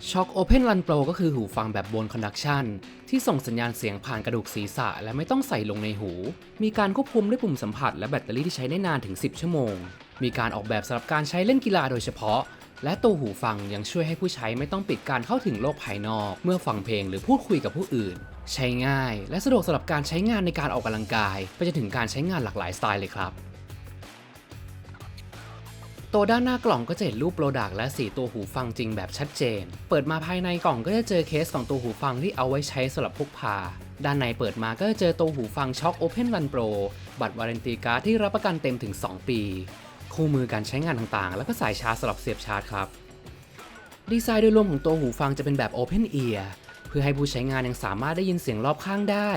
Shock Open Run Pro ก็คือหูฟังแบบบนคอนดักชันที่ส่งสัญญาณเสียงผ่านกระดูกศีรษะ และไม่ต้องใส่ลงในหู มีการควบคุมด้วยปุ่มสัมผัสและแบตเตอรี่ที่ใช้ได้นานถึง 10 ชั่วโมง มีการออกแบบสำหรับการใช้เล่นกีฬาโดยเฉพาะ และตัวหูฟังยังช่วยให้ผู้ใช้ไม่ต้องปิดการเข้าถึงโลกภายนอก เมื่อฟังเพลงหรือพูดคุยกับผู้อื่น ใช้ง่าย และสะดวกสำหรับการใช้งานในการออกกำลังกาย ไปจนถึงการใช้งานหลากหลายสไตล์เลยครับ ตัวด้านหน้ากล่องก็จะเห็นรูปโปรดักต์และสีตัวหูฟังจริงแบบชัดเจน เปิดมาภายในกล่องก็จะเจอเคสของตัวหูฟังที่เอาไว้ใช้สำหรับพกพา ด้านในเปิดมาก็จะเจอตัวหูฟังช็อค Open Run Pro บัตรวารันตีการ์ดที่รับประกันเต็มถึง 2 ปี คู่มือการใช้งานต่างๆ แล้วก็สายชาร์จสำหรับเสียบชาร์จครับ ดีไซน์โดยรวมของตัวหูฟังจะเป็นแบบ Open Ear เพื่อให้ผู้ใช้งานยังสามารถได้ยินเสียงรอบข้างได้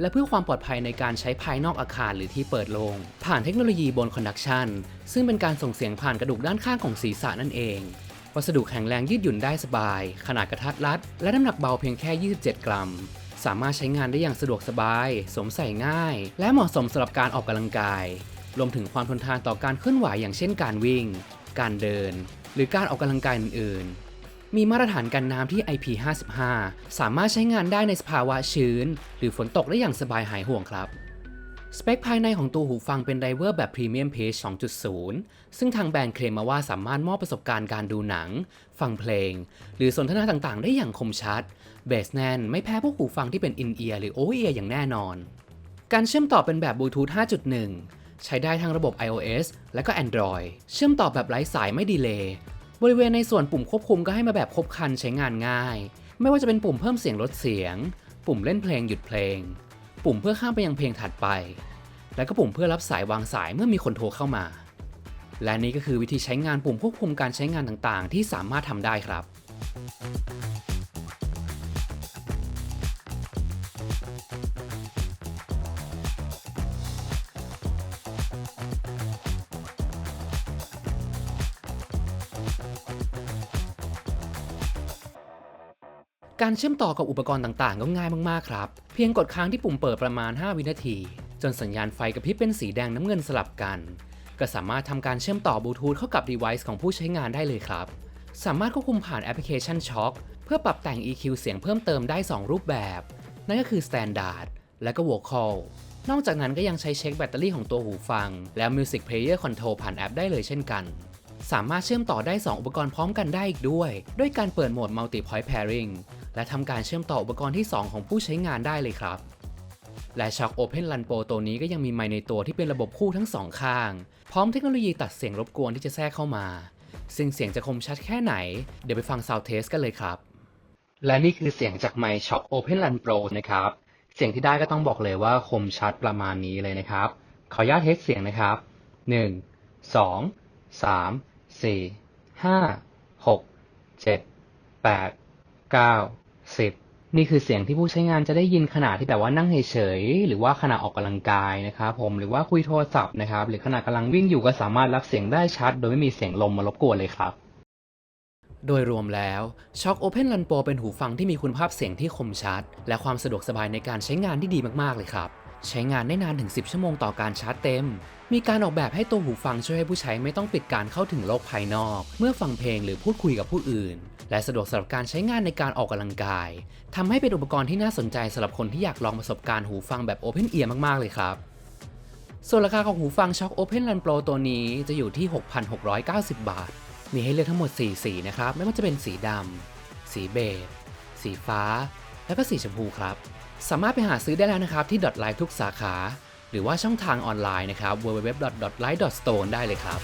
และเพื่อความปลอดภัยในการใช้ภายนอกอาคารหรือที่เปิดโลง่งผ่านเทคโนโลยีบนคอนดักชันซึ่งเป็นการส่งเสียงผ่านกระดูกด้านข้างของศีรษะนั่นเอง วัสดุแข็งแรงยืดหยุ่นได้สบาย ขนาดกระทัดรัด และน้ำหนักเบาเพียงแค่ 27 กรัม สามารถใช้งานได้อย่างสะดวกสบาย สวมใส่ง่าย และเหมาะสมสำหรับการออกกำลังกาย รวมถึงความทนทานต่อการเคลื่อนไหวอย่างเช่น การวิ่ง การเดิน หรือการออกกำลังกายอื่นๆ มีมาตรฐานกันน้ำที่ IP55 สามารถใช้งานได้ในสภาวะชื้น หรือฝนตกได้อย่างสบายหายห่วงครับ สเปคภายในของตัวหูฟังเป็นไดเวอร์แบบ Premium Page 2.0 ซึ่งทางแบรนด์เคลมมาว่าสามารถมอบประสบการณ์การดูหนัง ฟังเพลง หรือสนทนาต่างๆ ได้อย่างคมชัด เบสแน่นไม่แพ้พวกหูฟังที่เป็น In-ear หรือ Over-ear อย่างแน่นอน การเชื่อมต่อเป็นแบบบลูทูธ5.1ใช้ได้ทั้งระบบ iOS และก็ Android เชื่อมต่อแบบไร้สายไม่ดีเลย์ บริเวณในส่วนปุ่มควบคุมก็ให้มาแบบครบคันใช้งานง่าย ไม่ว่าจะเป็นปุ่มเพิ่มเสียงลดเสียง ปุ่มเล่นเพลงหยุดเพลง ปุ่มเพื่อข้ามไปยังเพลงถัดไป และก็ปุ่มเพื่อรับสายวางสายเมื่อมีคนโทรเข้ามา และนี่ก็คือวิธีใช้งานปุ่มควบคุมการใช้งานต่างๆ ที่สามารถทำได้ครับ การเชื่อมต่อกับอุปกรณ์ต่างๆ ก็ง่ายมากๆครับ เพียงกดค้างที่ปุ่มเปิดประมาณ 5 วินาที จนสัญญาณไฟกระพริบเป็นสีแดงน้ำเงินสลับกัน ก็สามารถทำการเชื่อมต่อบลูทูธเข้ากับ device ของผู้ใช้งานได้เลยครับ สามารถควบคุมผ่านแอปพลิเคชัน Shock เพื่อปรับแต่ง EQ เสียงเพิ่มเติมได้ 2 รูปแบบ นั่นก็คือ Standard และก็ Vocal นอกจากนั้นก็ยังใช้เช็คแบตเตอรี่ของตัวหูฟัง แล้ว Music Player Control ผ่านแอปได้เลยเช่นกัน สามารถเชื่อมต่อได้ 2 อุปกรณ์พร้อมกันได้อีกด้วย ด้วยการเปิดโหมด Multi Point Pairing และทำการเชื่อมต่ออุปกรณ์ที่ 2 ของผู้ใช้งานได้เลยครับ และ Shock Open Run Pro ตัวนี้ก็ยังมีไมค์ในตัวที่เป็นระบบคู่ทั้งสองข้าง พร้อมเทคโนโลยีตัดเสียงรบกวนที่จะแทรกเข้ามา ซึ่งเสียงจะคมชัดแค่ไหน เดี๋ยวไปฟัง Sound Test กันเลยครับ และนี่คือเสียงจากไมค์ Shock Open Run Pro นะครับ เสียงที่ได้ก็ต้องบอกเลยว่าคมชัดประมาณนี้เลยนะครับ ขออนุญาตเทสเสียงนะครับ 1 2 3 4 5 6 7 8 9 10 นี่คือเสียงที่ผู้ใช้งานจะได้ยินขณะที่แบบว่านั่งเฉยๆหรือว่าขณะออกกำลังกายนะครับผมหรือว่าคุยโทรศัพท์นะครับ หรือขณะกำลังวิ่งอยู่ก็สามารถรับเสียงได้ชัด โดยไม่มีเสียงลมมารบกวนเลยครับโดยรวมแล้ว Shock Open Run Pro เป็นหูฟังที่มีคุณภาพเสียงที่คมชัด และความสะดวกสบายในการใช้งานที่ดีมาก ๆ เลยครับ ใช้งานได้นานถึง 10 ชั่วโมงต่อการชาร์จเต็ม มีการออกแบบให้ตัวหูฟังช่วยให้ผู้ใช้ไม่ต้องปิดการเข้าถึงโลกภายนอก เมื่อฟังเพลงหรือพูดคุยกับผู้อื่น และสะดวกสำหรับการใช้งานในการออกกำลังกาย ทำให้เป็นอุปกรณ์ที่น่าสนใจสำหรับคนที่อยากลองประสบการณ์หูฟังแบบ Open Ear มากๆเลยครับส่วนราคาของหูฟัง Shock Open Run Pro ตัวนี้จะอยู่ที่ 6,690 บาท มีให้เลือกทั้งหมด 4 สีนะครับ ไม่ว่าจะเป็นสีดำ สีเบจ สีฟ้า แล้วก็สีชมพูครับ สามารถไปหาซื้อได้แล้วนะครับที่ Dot Live ทุกสาขา หรือว่าช่องทางออนไลน์นะครับ www.dotlive.store ได้เลยครับ